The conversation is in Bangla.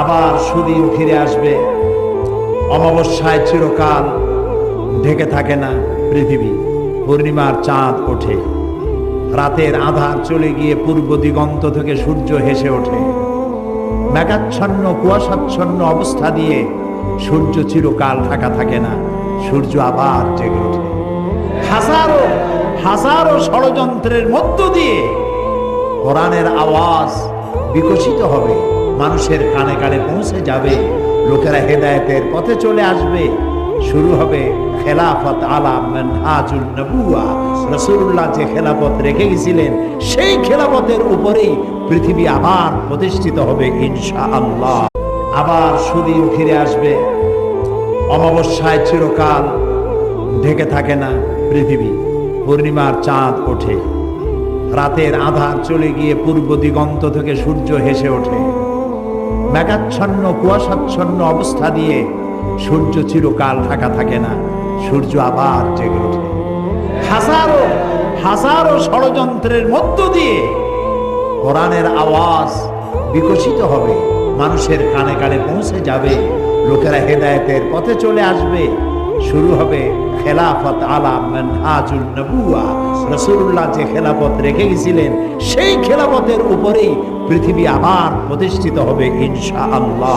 আবার সুদিন ফিরে আসবে। অমাবস্যায় চিরকাল ঢেকে থাকে না পৃথিবী। পূর্ণিমার চাঁদ ওঠে। রাতের আধার চলে গিয়ে পূর্ব দিগন্ত থেকে সূর্য হেসে ওঠে। মেঘাচ্ছন্ন, কুয়াশাচ্ছন্ন অবস্থা দিয়ে সূর্য চিরকাল ঢাকা থাকে না। সূর্য আবার জেগে ওঠে। হাজারো হাজারো ষড়যন্ত্রের মধ্য দিয়ে কোরআনের আওয়াজ বিকশিত হবে। মানুষের কানে কানে পৌঁছে যাবে, লোকেরা হেদায়েতের পথে চলে আসবে। শুরু হবে খেলাফত মানহাজুল যে খেলাফত রেখে গেছিলেন, সেই খেলাফতের উপরেই পৃথিবী আবার প্রতিষ্ঠিত হবে ইনশাআল্লাহ। আবার সুদিন ফিরে আসবে। অমাবস্যায় চিরকাল ঢেকে থাকে না পৃথিবী। পূর্ণিমার চাঁদ ওঠে। রাতের আধার চলে গিয়ে পূর্ব দিগন্ত থেকে সূর্য হেসে ওঠে। মেঘাচ্ছন্ন, কুয়াশাচ্ছন্ন অবস্থা দিয়ে সূর্য চিরকাল ঢাকা থাকে না। সূর্য আবার জেগে ওঠে। হাজারো হাজারো ষড়যন্ত্রের মধ্য দিয়ে কোরআনের আওয়াজ বিকশিত হবে। মানুষের কানে কানে পৌঁছে যাবে। লোকেরা হেদায়েতের পথে চলে আসবে। শুরু হবে খেলাফত আলাম আজুল নবুয়া রসুল্লাহ যে খেলাফত রেখে গেছিলেন সেই খেলাফতের উপরেই পৃথিবী আবার প্রতিষ্ঠিত হবে ইনশাআল্লাহ।